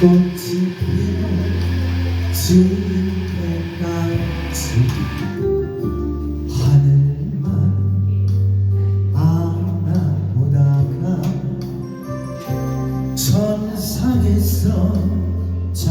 꽃이 피어질 때까지 하늘만 바라보다가 천상에서 잘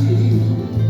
see you.